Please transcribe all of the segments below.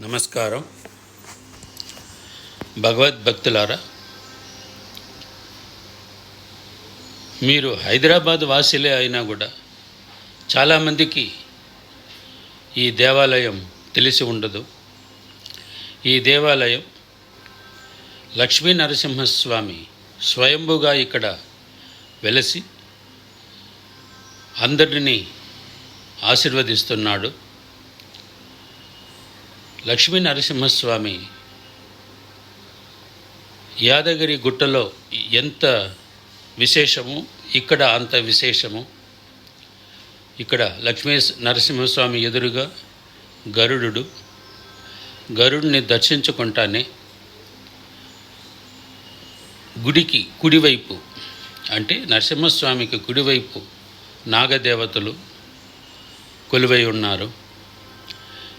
నమస్కారం. భగవద్భక్తులారా మీరు హైదరాబాద్ వాసిలే అయినా కూడా చాలామందికి ఈ దేవాలయం తెలిసి ఉండదు. ఈ దేవాలయం లక్ష్మీ నరసింహస్వామి స్వయంభుగా ఇక్కడ వెలసి అందరినీ ఆశీర్వదిస్తున్నాడు. లక్ష్మీ నరసింహస్వామి యాదగిరి గుట్టలో ఎంత విశేషము? ఇక్కడ అంత విశేషము? ఇక్కడ లక్ష్మీ నరసింహస్వామి ఎదురుగా గరుడు గరుడిని దర్శించుకుంటానే గుడికి కుడివైపు అంటే నరసింహస్వామికి కుడివైపు నాగదేవతలు కొలువై ఉన్నారు.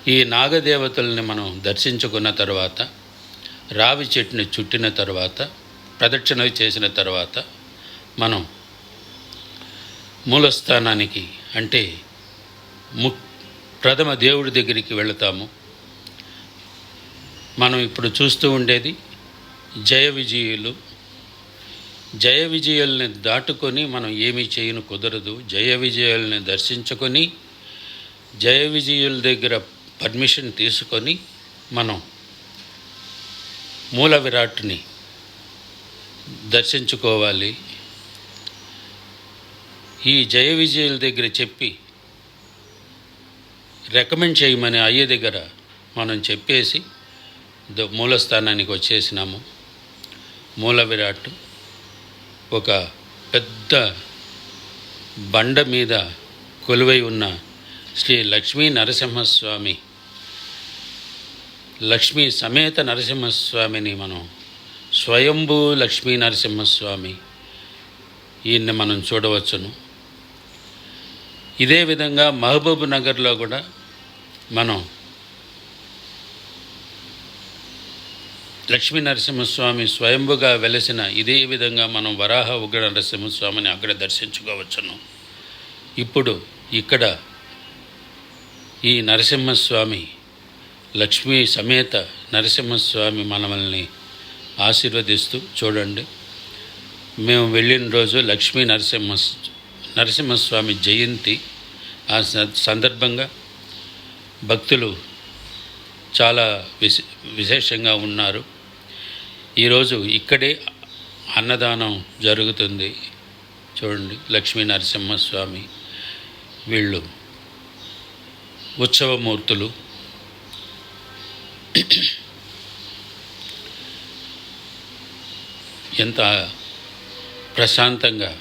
ఈ నాగదేవతల్ని మనం దర్శించుకున్న తర్వాత రావి చెట్టుని చుట్టిన తర్వాత ప్రదక్షిణ చేసిన తర్వాత మనం మూలస్థానానికి అంటే ము ప్రథమ దేవుడి దగ్గరికి వెళతాము. మనం ఇప్పుడు చూస్తూ ఉండేది జయ విజయులు. జయ విజయుల్ని దాటుకొని మనం ఏమీ చేయను కుదరదు. జయ విజయాల్ని దర్శించుకొని జయ విజయుల దగ్గర పర్మిషన్ తీసుకొని మనం మూల విరాట్ని దర్శించుకోవాలి. ఈ జయ విజయుల దగ్గర చెప్పి రికమెండ్ చేయమని అయ్య దగ్గర మనం చెప్పేసి మూలస్థానానికి వచ్చేసినాము. మూల విరాట్ ఒక పెద్ద బండ మీద కొలువై ఉన్న శ్రీ లక్ష్మీ నరసింహస్వామి. లక్ష్మీ సమేత నరసింహస్వామిని మనం స్వయంభూ లక్ష్మీ నరసింహస్వామి. ఈయన్ని మనం చూడవచ్చును. ఇదే విధంగా మహబూబ్ నగర్లో కూడా మనం లక్ష్మీ నరసింహస్వామి స్వయంభుగా వెలసిన ఇదే విధంగా మనం వరాహ ఉగ్ర నరసింహస్వామిని అక్కడ దర్శించుకోవచ్చును. ఇప్పుడు ఇక్కడ ఈ నరసింహస్వామి లక్ష్మీ సమేత నరసింహస్వామి మనల్ని ఆశీర్వదిస్తూ చూడండి. మేము వెళ్ళిన రోజు లక్ష్మీ నరసింహ నరసింహస్వామి జయంతి. ఆ స- సందర్భంగా భక్తులు చాలా విశే విశేషంగా ఉన్నారు. ఈరోజు ఇక్కడే అన్నదానం జరుగుతుంది. చూడండి లక్ష్మీ నరసింహస్వామి వీళ్ళు. ఉత్సవమూర్తులు. ఎంత ప్రశాంతంగా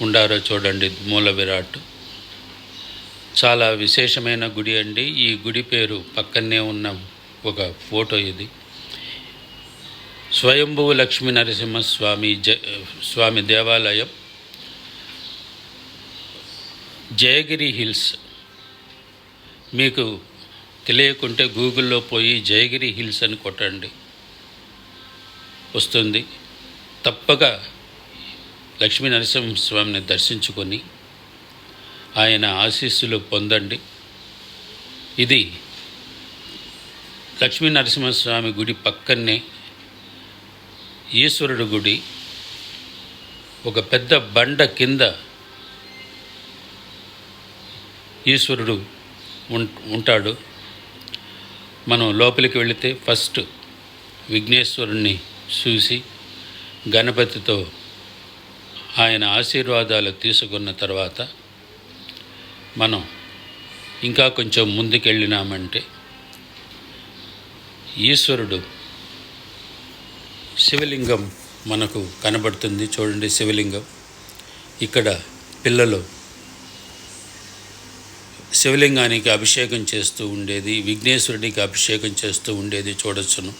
ఉండారో చూడండి మూల విరాట్. చాలా విశేషమైన గుడి అండి. ఈ గుడి పేరు పక్కనే ఉన్న ఒక ఫోటో ఇది. స్వయంభువ లక్ష్మీ నరసింహస్వామి జ స్వామి దేవాలయం. జయగిరి హిల్స్. మీకు తెలియకుంటే గూగుల్లో పోయి జయగిరి హిల్స్ అని కొట్టండి. వస్తుంది. తప్పక లక్ష్మీ నరసింహస్వామిని దర్శించుకొని ఆయన ఆశీస్సులు పొందండి. ఇది లక్ష్మీ నరసింహస్వామి గుడి పక్కనే ఈశ్వరుడు గుడి. ఒక పెద్ద బండ కింద ఈశ్వరుడు ఉంటాడు. మనం లోపలికి వెళితే ఫస్ట్ విఘ్నేశ్వరుణ్ణి చూసి గణపతితో ఆయన ఆశీర్వాదాలు తీసుకున్న తర్వాత మనం ఇంకా కొంచెం ముందుకెళ్ళినామంటే ఈశ్వరుడు శివలింగం మనకు కనబడుతుంది. చూడండి శివలింగం. ఇక్కడ పిల్లలు శివలింగానికి అభిషేకం చేస్తూ ఉండేది విఘ్నేశ్వరుడికి అభిషేకం చేస్తూ ఉండేది చూడొచ్చును.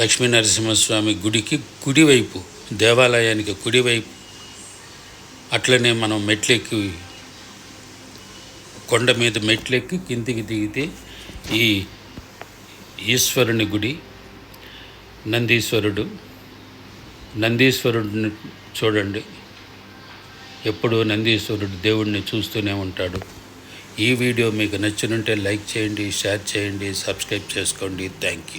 లక్ష్మీ నరసింహస్వామి గుడికి కుడివైపు దేవాలయానికి కుడివైపు అట్లనే మనం మెట్లెక్కి కొండ మీద మెట్లెక్కి కిందికి దిగితే ఈ ఈశ్వరుని గుడి నందీశ్వరుడు నందీశ్వరుడిని చూడండి. ఎప్పుడూ నందీశ్వరుడు దేవుడిని చూస్తూనే ఉంటాడు. ఈ వీడియో మీకు నచ్చినుంటే లైక్ చేయండి షేర్ చేయండి సబ్స్క్రైబ్ చేసుకోండి. Thank you